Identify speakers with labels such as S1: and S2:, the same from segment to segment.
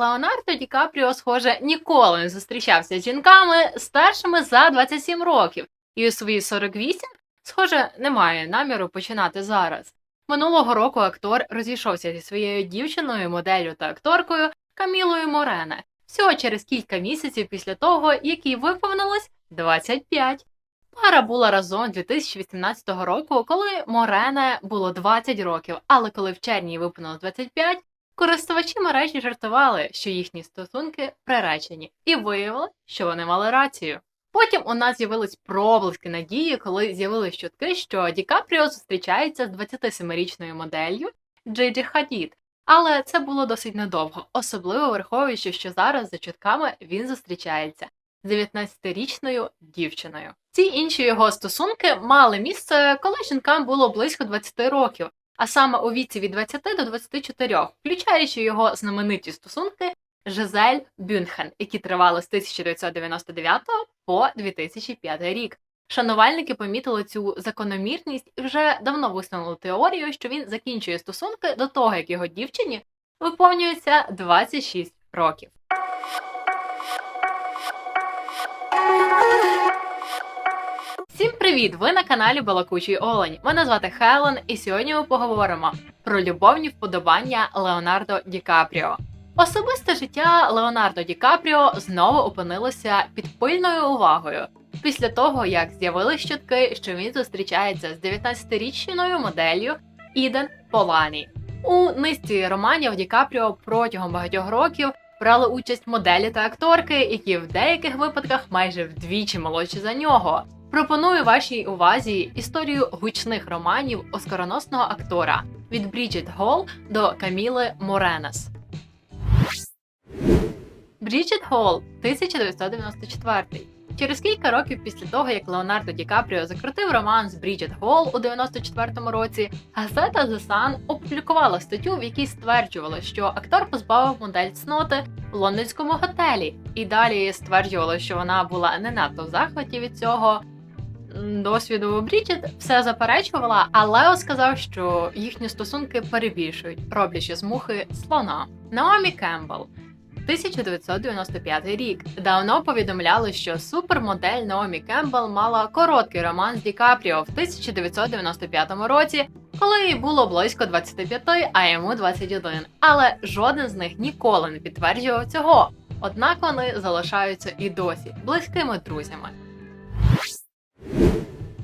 S1: Леонардо Ді Капріо, схоже, ніколи не зустрічався з жінками старшими за 27 років, і у свої 48, схоже, не має наміру починати зараз. Минулого року актор розійшовся зі своєю дівчиною, моделлю та акторкою Камілою Морене, всього через кілька місяців після того, як їй виповнилось 25. Пара була разом 2018 року, коли Морене було 20 років, але коли в червні виповнилось 25, користувачі мережі жартували, що їхні стосунки приречені, і виявили, що вони мали рацію. Потім у нас з'явились проблиски надії, коли з'явились чутки, що Ді Капріо зустрічається з 27-річною моделлю Джиджі Хадід. Але це було досить недовго, особливо враховуючи, що зараз за чутками він зустрічається з 19-річною дівчиною. Ці інші його стосунки мали місце, коли жінкам було близько 20 років, а саме у віці від 20 до 24, включаючи його знамениті стосунки Жизель Бюнхен, які тривали з 1999 по 2005 рік. Шанувальники помітили цю закономірність і вже давно висунули теорію, що він закінчує стосунки до того, як його дівчині виповнюється 26 років. Всім привіт! Ви на каналі Балакучий Олень. Мене звати Хелен, і сьогодні ми поговоримо про любовні вподобання Леонардо Ді Капріо. Особисте життя Леонардо Ді Капріо знову опинилося під пильною увагою після того, як з'явились чутки, що він зустрічається з 19-річною моделлю Іден Полані. У низці романів Ді Капріо протягом багатьох років брали участь моделі та акторки, які в деяких випадках майже вдвічі молодші за нього. Пропоную вашій увазі історію гучних романів оскароносного актора від Бріджит Голл до Каміли Моренес. Бріджит Голл 1994. Через кілька років після того, як Леонардо Ді Капріо закрутив роман з Бріджит Голл у 94-му році, газета The Sun опублікувала статтю, в якій стверджувало, що актор позбавив модель цноти в лондонському готелі, і далі стверджувало, що вона була не надто в захваті від цього. Досвіду Бріджит все заперечувала, а Лео сказав, що їхні стосунки перебільшують, роблячи з мухи слона. Наомі Кембл 1995 рік. Давно повідомляли, що супермодель Наомі Кембл мала короткий роман з Ді Капріо в 1995 році, коли їй було близько 25, а йому 21. Але жоден з них ніколи не підтверджував цього. Однак вони залишаються і досі близькими друзями.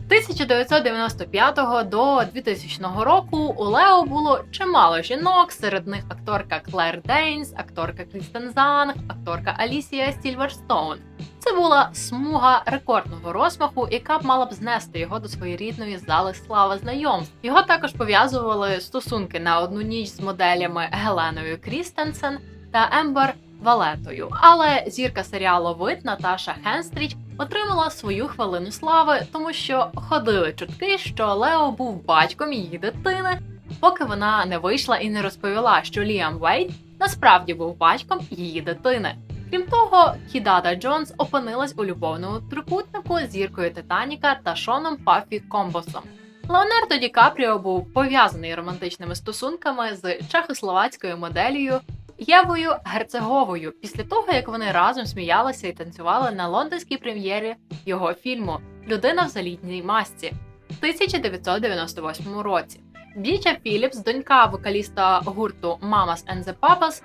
S1: 1995 до 2000 року у Лео було чимало жінок, серед них акторка Клер Дейнс, акторка Крістен Занг, акторка Алісія Стільверстоун. Це була смуга рекордного розмаху, яка б мала б знести його до своєрідної зали слави знайомств. Його також пов'язували стосунки на одну ніч з моделями Геленою Крістенсен та Ембер Валетою. Але зірка серіалу Вид Наташа Хенстріч отримала свою хвилину слави, тому що ходили чутки, що Лео був батьком її дитини, поки вона не вийшла і не розповіла, що Ліам Вейт насправді був батьком її дитини. Крім того, Кідада Джонс опинилась у любовному трикутнику зіркою Титаніка та Шоном Паффі Комбосом. Леонардо Ді Капріо був пов'язаний романтичними стосунками з чехословацькою моделлю Євою Герцеговою після того, як вони разом сміялися і танцювали на лондонській прем'єрі його фільму Людина в залітній масці в 1998 році. Діча Філіпс, донька вокаліста гурту Mamas and the Papas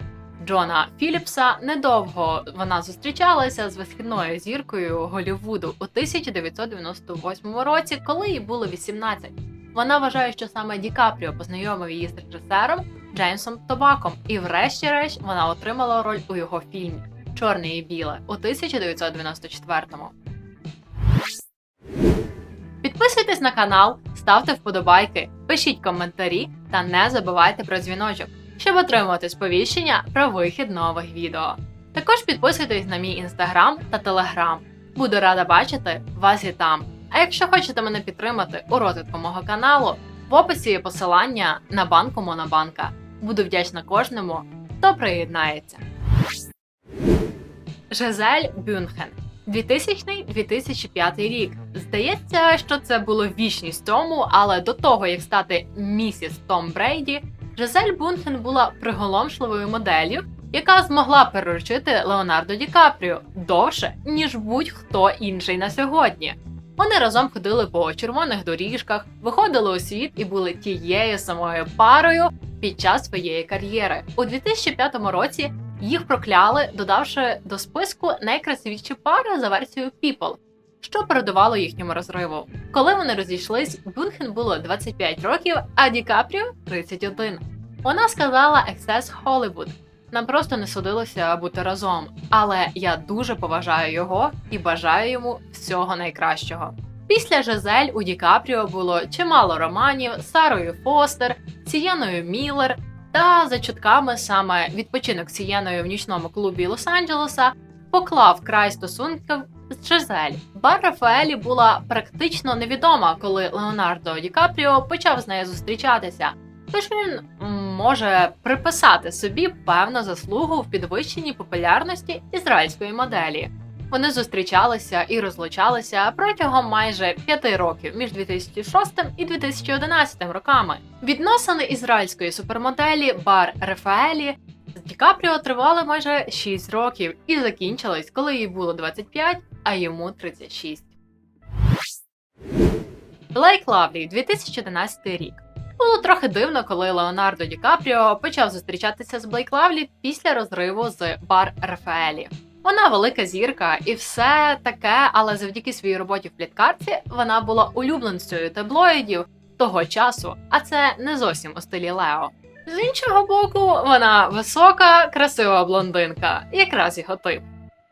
S1: Джона Філіпса, недовго вона зустрічалася з висхідною зіркою Голлівуду у 1998 році, коли їй було 18. Вона вважає, що саме Ді Капріо познайомив її з режисером Джеймсом Тобаком, і врешті-решт вона отримала роль у його фільмі Чорне і біле у 1994-му. Підписуйтесь на канал, ставте вподобайки, пишіть коментарі та не забувайте про дзвіночок, щоб отримувати сповіщення про вихід нових відео. Також підписуйтесь на мій інстаграм та телеграм. Буду рада бачити вас і там. А якщо хочете мене підтримати у розвитку мого каналу, в описі є посилання на банку Монобанка. Буду вдячна кожному, хто приєднається. Жизель Бюнхен 2000-2005 рік. Здається, що це було вічність тому, але до того як стати місіс Том Брейді, Жизель Бюнхен була приголомшливою моделлю, яка змогла переручити Леонардо Ді Капріо довше, ніж будь-хто інший на сьогодні. Вони разом ходили по червоних доріжках, виходили у світ і були тією самою парою під час своєї кар'єри. У 2005 році їх прокляли, додавши до списку найкрасивіші пари за версією People, що передувало їхньому розриву. Коли вони розійшлись, Бюнхен було 25 років, а Ді Капріо 31. Вона сказала Access Hollywood. Нам просто не судилося бути разом, але я дуже поважаю його і бажаю йому всього найкращого. Після Жизель у Ді Капріо було чимало романів з Сарою Фостер, Сієною Міллер, та за чутками саме відпочинок Сієною в нічному клубі Лос-Анджелеса поклав край стосунків з Жизель. Бар Рафаелі була практично невідома, коли Леонардо Ді Капріо почав з нею зустрічатися. Тож він може приписати собі певну заслугу в підвищенні популярності ізраїльської моделі. Вони зустрічалися і розлучалися протягом майже п'яти років між 2006 і 2011 роками. Відносини ізраїльської супермоделі Бар Рафаелі з Ді Капріо тривали майже 6 років і закінчились, коли їй було 25, а йому 36. Блейк Лавлі, 2011 рік. Було трохи дивно, коли Леонардо Ді Капріо почав зустрічатися з Блейк Лавлі після розриву з Бар Рафаелі. Вона велика зірка і все таке, але завдяки своїй роботі в пліткарці вона була улюбленцею таблоїдів того часу, а це не зовсім у стилі Лео. З іншого боку, вона висока, красива блондинка, якраз його тип.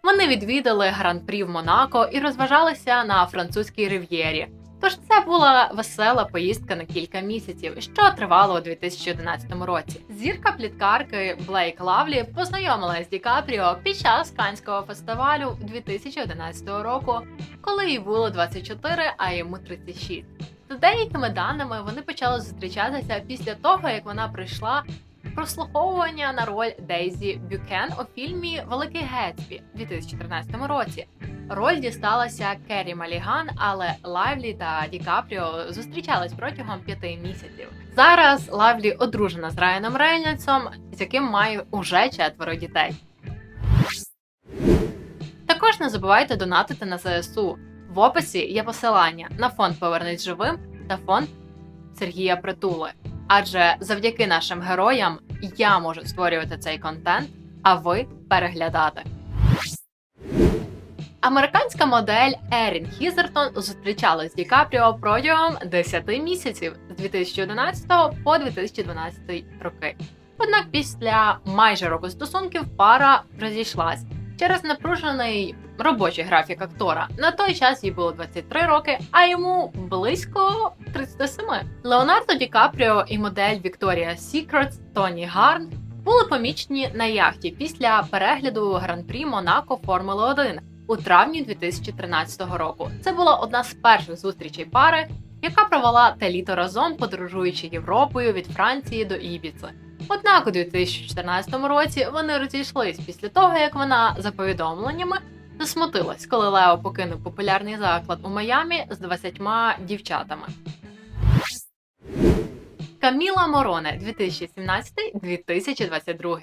S1: Вони відвідали гран-прі в Монако і розважалися на французькій рив'єрі. Тож це була весела поїздка на кілька місяців, що тривало у 2011 році. Зірка пліткарки Блейк Лавлі познайомилась з Ді Капріо під час Канського фестивалю 2011 року, коли їй було 24, а йому 36. За деякими даними вони почали зустрічатися після того, як вона прийшла прослуховування на роль Дейзі Бюкен у фільмі Великий Гетсбі у 2013 році. Роль дісталася Керрі Маліган, але Лайвлі та Ді Капріо зустрічались протягом п'яти місяців. Зараз Лайвлі одружена з Райаном Рейнольдсом, з яким має уже четверо дітей. Також не забувайте донатити на ЗСУ. В описі є посилання на фонд Повернись живим та фонд Сергія Притули. Адже завдяки нашим героям я можу створювати цей контент, а ви переглядати. Американська модель Ерін Хізертон зустрічалась з Ді Капріо протягом 10 місяців з 2011 по 2012 роки. Однак після майже року стосунків пара розійшлась через напружений робочий графік актора. На той час їй було 23 роки, а йому близько 37. Леонардо Ді Капріо і модель Вікторія Сікретс Тоні Гарн були помічені на яхті після перегляду гран-прі Монако Формули 1 у травні 2013 року. Це була одна з перших зустрічей пари, яка провела те літо разом, подорожуючи Європою від Франції до Ібіци. Однак у 2014 році вони розійшлись після того, як вона за повідомленнями засмутилась, коли Лео покинув популярний заклад у Майамі з 20 дівчатами. Каміла Мороне 2017-2022.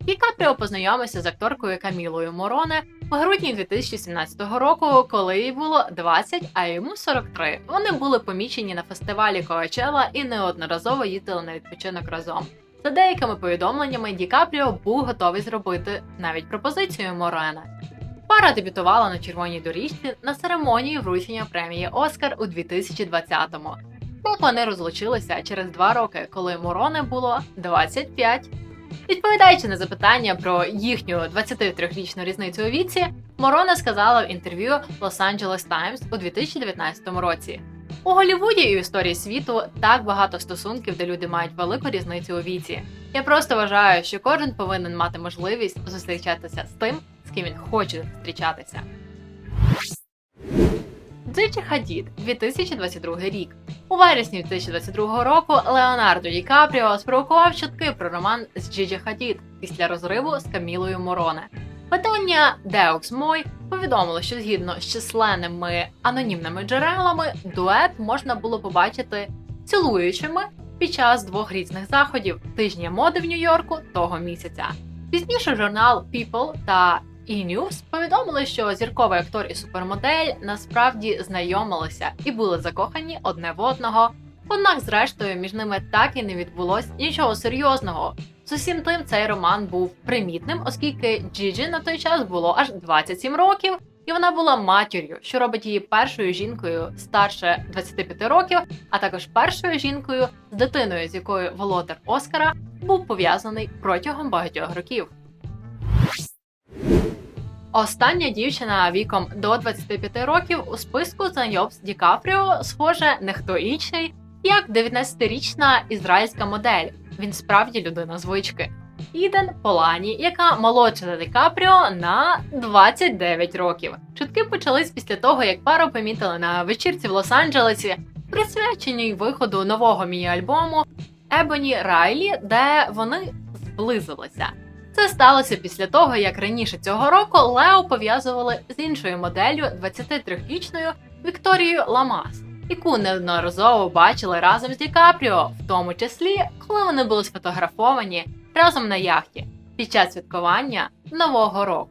S1: Ді Капріо познайомився з акторкою Камілою Мороне в грудні 2017 року, коли їй було 20, а йому 43. Вони були помічені на фестивалі Коачела і неодноразово їздили на відпочинок разом. За деякими повідомленнями, Ді Капріо був готовий зробити навіть пропозицію Морене. Пара дебютувала на червоній доріжці на церемонії вручення премії Оскар у 2020-му. Так вони розлучилися через два роки, коли Мороне було 25. Відповідаючи на запитання про їхню 23-річну різницю у віці, Морона сказала в інтерв'ю Los Angeles Times у 2019 році. У Голлівуді і в історії світу так багато стосунків, де люди мають велику різницю у віці. Я просто вважаю, що кожен повинен мати можливість зустрічатися з тим, з ким він хоче зустрічатися. Джиджі Хадід, 2022 рік. У вересні 2022 року Леонардо Ді Капріо спровокував чутки про роман з Джиджі Хадід після розриву з Камілою Мороне. Видання Deux Мой повідомило, що згідно з численними анонімними джерелами дует можна було побачити цілуючими під час двох різних заходів тижня моди в Нью-Йорку того місяця. Пізніше журнал People та E-News повідомили, що зірковий актор і супермодель насправді знайомилися і були закохані одне в одного. Однак, зрештою, між ними так і не відбулось нічого серйозного. З усім тим, цей роман був примітним, оскільки Джіджі на той час було аж 27 років, і вона була матір'ю, що робить її першою жінкою старше 25 років, а також першою жінкою з дитиною, з якою володар Оскара був пов'язаний протягом багатьох років. Остання дівчина віком до 25 років у списку знайомств Ді Капріо, схоже, не хто інший, як 19-річна ізраїльська модель. Він справді людина звички. Іден Полані, яка молодша за Ді Капріо на 29 років. Чутки почались після того, як пару помітили на вечірці в Лос-Анджелесі, присвяченій виходу нового міні-альбому Ебоні Райлі, де вони зблизилися. Це сталося після того, як раніше цього року Лео пов'язували з іншою моделлю 23-річною Вікторією Ламас, яку неодноразово бачили разом з Ді Капріо, в тому числі, коли вони були сфотографовані разом на яхті під час святкування Нового року.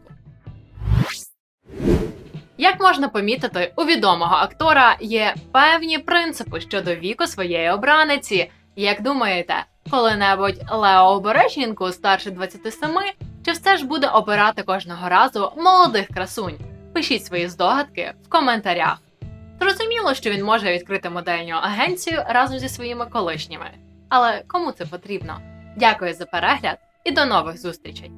S1: Як можна помітити, у відомого актора є певні принципи щодо віку своєї обраниці. Як думаєте, коли-небудь Лео обере жінку старше 27, чи все ж буде обирати кожного разу молодих красунь? Пишіть свої здогадки в коментарях. Зрозуміло, що він може відкрити модельну агенцію разом зі своїми колишніми. Але кому це потрібно? Дякую за перегляд і до нових зустрічей!